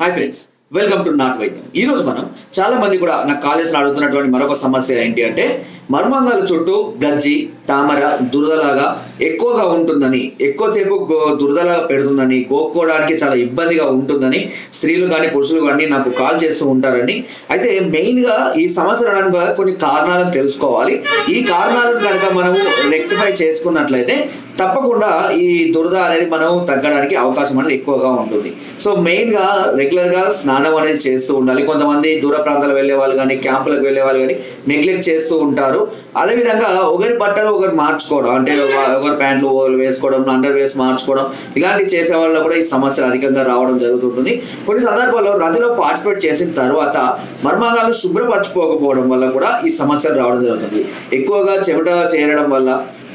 Hi friends, welcome to నాట్ వైద్యం ఈ రోజు మనం చాలా మంది కూడా నాకు కాలేజ్లో అడుగుతున్నటువంటి మరొక సమస్య ఏంటి అంటే మర్మాంగాల చుట్టూ గజ్జి తామర దురదలాగా ఎక్కువగా ఉంటుందని ఎక్కువసేపు గో- దురదలాగా పెడుతుందని కోక్కోవడానికి చాలా ఇబ్బందిగా ఉంటుందని స్త్రీలు కానీ పురుషులు కానీ నాకు కాల్ చేస్తూ ఉంటారని అయితే మెయిన్గా ఈ సమస్య రావడానికి గల కొన్ని కారణాలను తెలుసుకోవాలి. ఈ కారణాలను కనుక మనము రెక్టిఫై చేసుకున్నట్లయితే తప్పకుండా ఈ దురద అనేది మనం తగ్గడానికి అవకాశం అనేది ఎక్కువగా ఉంటుంది. సో మెయిన్గా రెగ్యులర్గా స్నానం గా అనేది చేస్తూ ఉండాలి. కొంతమంది దూర ప్రాంతాలకు వెళ్ళే వాళ్ళు కానీ క్యాంపులకు వెళ్ళే వాళ్ళు కానీ నెగ్లెక్ట్ చేస్తూ ఉంటారు. అదేవిధంగా ఒకరి బట్టలు ఒకరు మార్చుకోవడం అంటే ఒకరి ప్యాంట్లు ఒకరు వేసుకోవడం అండర్ వేస్ మార్చుకోవడం ఇలాంటివి చేసే వాళ్ళు కూడా ఈ సమస్యలు అధికంగా రావడం జరుగుతుంటుంది. కొన్ని సందర్భాల్లో రతిలో పార్టిసిపేట్ చేసిన తర్వాత మర్మాంగాలు శుభ్రపరచుకోకపోవడం వల్ల కూడా ఈ సమస్యలు రావడం జరుగుతుంది. ఎక్కువగా చెమట చేరడం వల్ల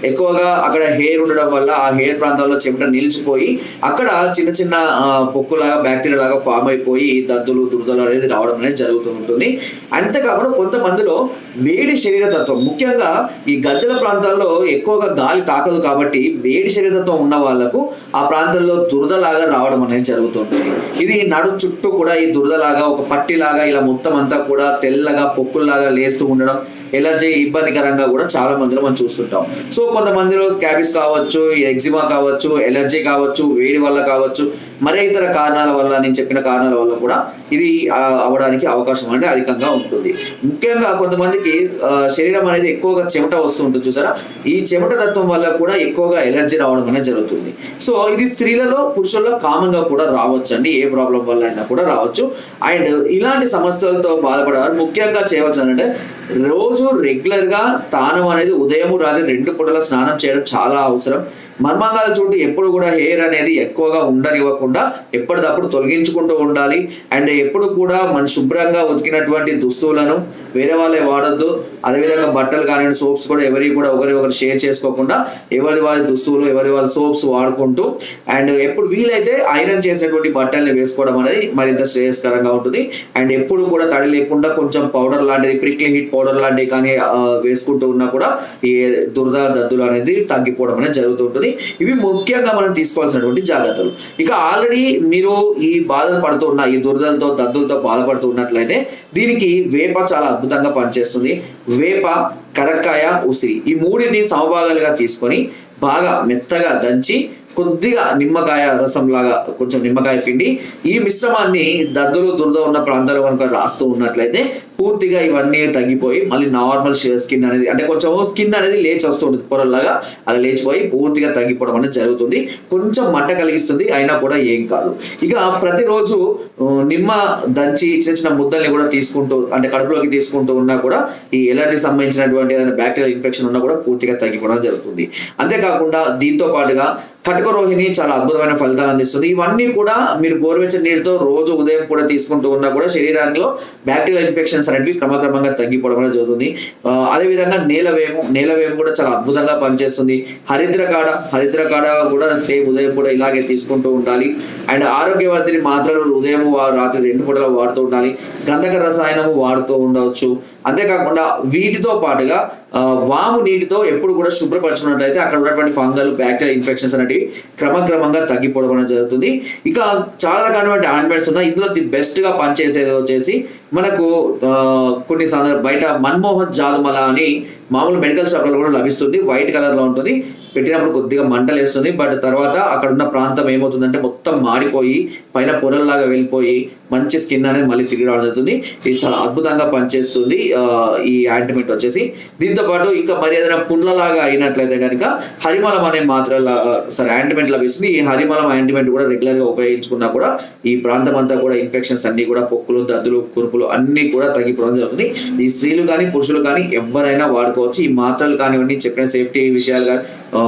ఎక్కువగా అక్కడ హెయిర్ ఉండడం వల్ల ఆ హెయిర్ ప్రాంతంలో చెమట నిలిచిపోయి అక్కడ చిన్న చిన్న పొక్కులాగా బ్యాక్టీరియా లాగా ఫామ్ అయిపోయి దద్దులు దురదలు అనేది రావడం అనేది జరుగుతూ ఉంటుంది. అంతేకాకుండా కొంతమందిలో వేడి శరీరతత్వం ముఖ్యంగా ఈ గజ్జల ప్రాంతాల్లో ఎక్కువగా గాలి తాకదు కాబట్టి వేడి శరీరతత్వం ఉన్న వాళ్ళకు ఆ ప్రాంతంలో దురదలాగా రావడం అనేది జరుగుతుంటుంది ఇది నడు చుట్టూ కూడా ఈ దురదలాగా ఒక పట్టిలాగా ఇలా మొత్తం అంతా కూడా తెల్లగా పొక్కుల్లాగా లేస్తూ ఉండడం ఎలర్జీ ఇబ్బందికరంగా కూడా చాలా మందిలో మనం చూస్తుంటాం. సో కొంతమందిలో స్కాబిస్ కావచ్చు ఎగ్జిమా కావచ్చు ఎలర్జీ కావచ్చు వేడి వల్ల కావచ్చు మరే ఇతర కారణాల వల్ల నేను చెప్పిన కారణాల వల్ల కూడా ఇది అవడానికి అవకాశం అంటే అధికంగా ఉంటుంది. ముఖ్యంగా కొంతమందికి శరీరం అనేది ఎక్కువగా చెమట వస్తుంటుంది చూసారా? ఈ చెమట తత్వం వల్ల కూడా ఎక్కువగా ఎలర్జీ రావడం అనేది జరుగుతుంది. సో ఇది స్త్రీలలో పురుషుల్లో కామన్గా కూడా రావచ్చు అండి ఏ ప్రాబ్లం వల్ల అయినా కూడా రావచ్చు. అండ్ ఇలాంటి సమస్యలతో బాధపడేవారు ముఖ్యంగా చేయవలసిందంటే రోజు రెగ్యులర్గా అనేది ఉదయం రాత్రి రెండు పూటల స్నానం చేయడం చాలా అవసరం. మర్మాంగాల చుట్టూ ఎప్పుడు కూడా హెయిర్ అనేది ఎక్కువగా ఉండనివ్వకుండా ఎప్పటికప్పుడు తొలగించుకుంటూ ఉండాలి. అండ్ ఎప్పుడు కూడా మన శుభ్రంగా ఉతికినటువంటి దుస్తువులను వేరే వాళ్ళే వాడద్దు. అదేవిధంగా బట్టలు కానీ సోప్స్ కూడా ఎవరి కూడా ఒకరి ఒకరు షేర్ చేసుకోకుండా ఎవరి వాళ్ళ దుస్తువులు ఎవరి వాళ్ళ సోప్స్ వాడుకుంటూ. అండ్ ఎప్పుడు వీలైతే ఐరన్ చేసినటువంటి బట్టల్ని వేసుకోవడం అనేది మరింత శ్రేయస్కరంగా ఉంటుంది. అండ్ ఎప్పుడు కూడా తడి లేకుండా కొంచెం పౌడర్ లాంటిది ప్రిక్లీ హీట్ పౌడర్ లాంటివి కానీ వేసుకుంటూ ఉన్నా కూడా ఈ దురద దద్దులు అనేది తగ్గిపోవడం అనేది జరుగుతుంటుంది. ఇవి ముఖ్యంగా మనం తీసుకోవాల్సినటువంటి జాగ్రత్తలు. ఇక ఆల్రెడీ మీరు ఈ బాధలు పడుతున్న ఈ దురదలతో దద్దులతో బాధపడుతూ ఉన్నట్లయితే దీనికి వేప చాలా అద్భుతంగా పనిచేస్తుంది. వేప కరక్కాయ ఉసిరి ఈ మూడింటిని సమభాగాలుగా తీసుకొని బాగా మెత్తగా దంచి కొద్దిగా నిమ్మకాయ రసం లాగా కొంచెం నిమ్మకాయ పిండి. ఈ మిశ్రమాన్ని దద్దులు దురద ఉన్న ప్రాంతాలు కనుక రాస్తూ ఉన్నట్లయితే పూర్తిగా ఇవన్నీ తగ్గిపోయి మళ్ళీ నార్మల్ స్కిన్ అనేది అంటే కొంచెం స్కిన్ అనేది లేచి వస్తుంది పొరల్లాగా అలా లేచిపోయి పూర్తిగా తగ్గిపోవడం అనేది జరుగుతుంది. కొంచెం మంట కలిగిస్తుంది అయినా కూడా ఏం కాదు. ఇక ప్రతిరోజు నిమ్మ దంచి చిన్న చిన్న ముద్దల్ని కూడా తీసుకుంటూ అంటే కడుపులోకి తీసుకుంటూ ఉన్నా కూడా ఈ ఎలర్జీ సంబంధించినటువంటి ఏదైనా బ్యాక్టీరియల్ ఇన్ఫెక్షన్ ఉన్నా కూడా పూర్తిగా తగ్గిపోవడం జరుగుతుంది. అంతేకాకుండా దీంతో పాటుగా కటక రోహిణి చాలా అద్భుతమైన ఫలితాలు అందిస్తుంది. ఇవన్నీ కూడా మీరు గోరువెచ్చని నీటితో రోజు ఉదయం కూడా తీసుకుంటూ ఉన్నా కూడా శరీరానికి బ్యాక్టీరియల్ ఇన్ఫెక్షన్స్ అనేవి క్రమక్రమంగా తగ్గిపోవడం అనేది జరుగుతుంది. అదేవిధంగా నేలవేము నేలవేము కూడా చాలా అద్భుతంగా పనిచేస్తుంది. హరిద్రకాడ హరిద్రకాడ కూడా సేమ్ ఉదయం కూడా ఇలాగే తీసుకుంటూ ఉండాలి. అండ్ ఆరోగ్యవర్ధిని మాత్రలు ఉదయం రాత్రి రెండు పూటలు వాడుతూ ఉండాలి. గంధక రసాయనము వాడుతూ ఉండవచ్చు. అంతేకాకుండా వీటితో పాటుగా వాము నీటితో ఎప్పుడు కూడా శుభ్రపరచుకున్నట్లయితే అక్కడ ఉన్నటువంటి ఫంగల్ బ్యాక్టీరియల్ ఇన్ఫెక్షన్స్ అనేవి క్రమక్రమంగా తగ్గిపోవడం అనేది జరుగుతుంది. ఇక చాలా రకాలైన ఆయింట్మెంట్స్ ఉన్నాయి. ఇందులో ది బెస్ట్గా పనిచేసేది వచ్చేసి మనకు కొన్ని సందర్భ బయట మన్మోహన్ జాదుమల అని మామూలు మెడికల్ షాప్లలో కూడా లభిస్తుంది. వైట్ కలర్లో ఉంటుంది. పెట్టినప్పుడు కొద్దిగా మంటలు వేస్తుంది. బట్ తర్వాత అక్కడ ఉన్న ప్రాంతం ఏమవుతుందంటే మొత్తం మాడిపోయి పైన పొరల్లాగా వెళ్ళిపోయి మంచి స్కిన్ అనేది మళ్ళీ తిరిగి రావడం జరుగుతుంది. ఇది చాలా అద్భుతంగా పనిచేస్తుంది. ఈ యాంటిమెంట్ వచ్చేసి. దీంతో పాటు ఇంకా మరి ఏదైనా పుండ్లలాగా అయినట్లయితే కనుక హరిమలం అనే మాత్ర సరే యాంటిమెంట్ లభిస్తుంది. ఈ హరిమలం యాంటిమెంట్ కూడా రెగ్యులర్గా ఉపయోగించుకున్నా కూడా ఈ ప్రాంతం అంతా కూడా ఇన్ఫెక్షన్స్ అన్ని కూడా పొక్కులు దద్దులు కురుపులు అన్ని కూడా తగ్గిపోవడం జరుగుతుంది. ఈ స్త్రీలు కానీ పురుషులు కానీ ఎవరైనా వాడుకోవచ్చు ఈ మాత్రలు కానివ్వండి చెప్పిన సేఫ్టీ విషయాలు కానీ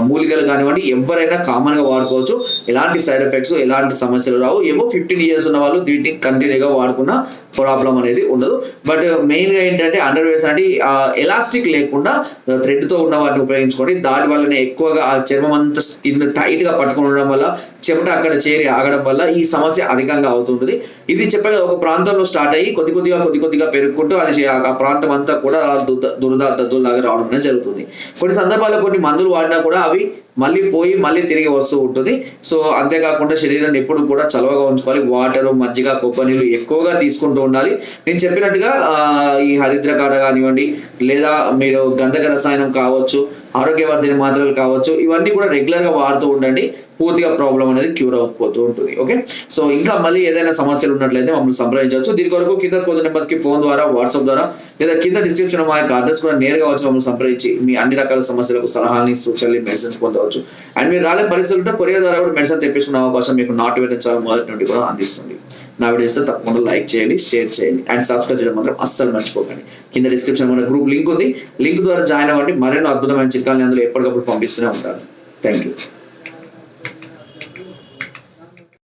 మూలికలు కానివ్వండి ఎవరైనా కామన్గా వాడుకోవచ్చు. ఎలాంటి సైడ్ ఎఫెక్ట్స్ ఎలాంటి సమస్యలు రావు. ఏమో ఫిఫ్టీన్ ఇయర్స్ ఉన్న వాళ్ళు వీటిని కంటిన్యూగా వాడుకున్న ప్రాబ్లం అనేది ఉండదు. బట్ మెయిన్ uh, గా ఏంటంటే అండర్ వేస్ అంటే ఎలాస్టిక్ లేకుండా థ్రెడ్తో ఉన్న వాటిని ఉపయోగించుకోండి. దాని వల్లనే ఎక్కువగా ఆ చర్మం అంతా స్కిన్ టైట్గా పట్టుకుని ఉండడం వల్ల చెమట అక్కడ చేరి ఆగడం వల్ల ఈ సమస్య అధికంగా అవుతుంటుంది. ఇది చెప్పగా ఒక ప్రాంతంలో స్టార్ట్ అయ్యి కొద్ది కొద్దిగా కొద్ది కొద్దిగా పెరుగుకుంటూ అది ఆ ప్రాంతం అంతా కూడా దురద దద్దులాగా రావడం జరుగుతుంది. కొన్ని సందర్భాల్లో కొన్ని మందులు వాడినా కూడా అవి మళ్ళీ పోయి మళ్ళీ తిరిగి వస్తూ ఉంటుంది. సో అంతేకాకుండా శరీరాన్ని ఎప్పుడు కూడా చలవగా ఉంచుకోవాలి. వాటర్ మజ్జిగ కొబ్బరి నీళ్ళు ఎక్కువగా తీసుకుంటూ ఉండాలి. నేను చెప్పినట్టుగా ఈ హరిద్ర కాడ కానివ్వండి లేదా మీరు గంధక రసాయనం కావచ్చు ఆరోగ్యవర్ధన మాత్రలు కావచ్చు ఇవన్నీ కూడా రెగ్యులర్గా వాడుతూ ఉండండి. పూర్తిగా ప్రాబ్లం అనేది క్యూర్ అయిపోతూ ఉంటుంది. ఓకే సో ఇంకా మళ్ళీ ఏదైనా సమస్యలు ఉన్నట్లయితే మమ్మల్ని సంప్రదించవచ్చు. దీని కొరకు కింద స్కోర్ నెంబర్స్కి ఫోన్ ద్వారా వాట్సాప్ ద్వారా లేదా కింద డిస్క్రిప్షన్ మా యొక్క అడ్రస్ కూడా నేరుగా వచ్చి మమ్మల్ని సంప్రదించి మీ అన్ని రకాల సమస్యలకు సలహాలని సూచనలు మెడిసిన్స్ పొందవచ్చు. అండ్ మీరు రాలే పరిస్థితులు ఉంటే కొరియర్ ద్వారా కూడా మెడిసిన్ తెప్పించుకునే అవకాశం మీకు నాటు వేదన చాలా మొదటి నుండి కూడా అందిస్తుంది. నా వీడియోస్ తప్పకుండా లైక్ చేయండి షేర్ చేయండి అండ్ సబ్స్క్రైబ్ చేయడం మాత్రం అస్సలు మర్చిపోకండి. కింద డిస్క్రిప్షన్ మన గ్రూప్ లింక్ ఉంది. లింక్ ద్వారా జాయిన్ అవ్వండి. మరెన్నో అద్భుతమైన చిత్రాలను అందులో ఎప్పటికప్పుడు పంపిస్తూనే ఉంటారు. Thank you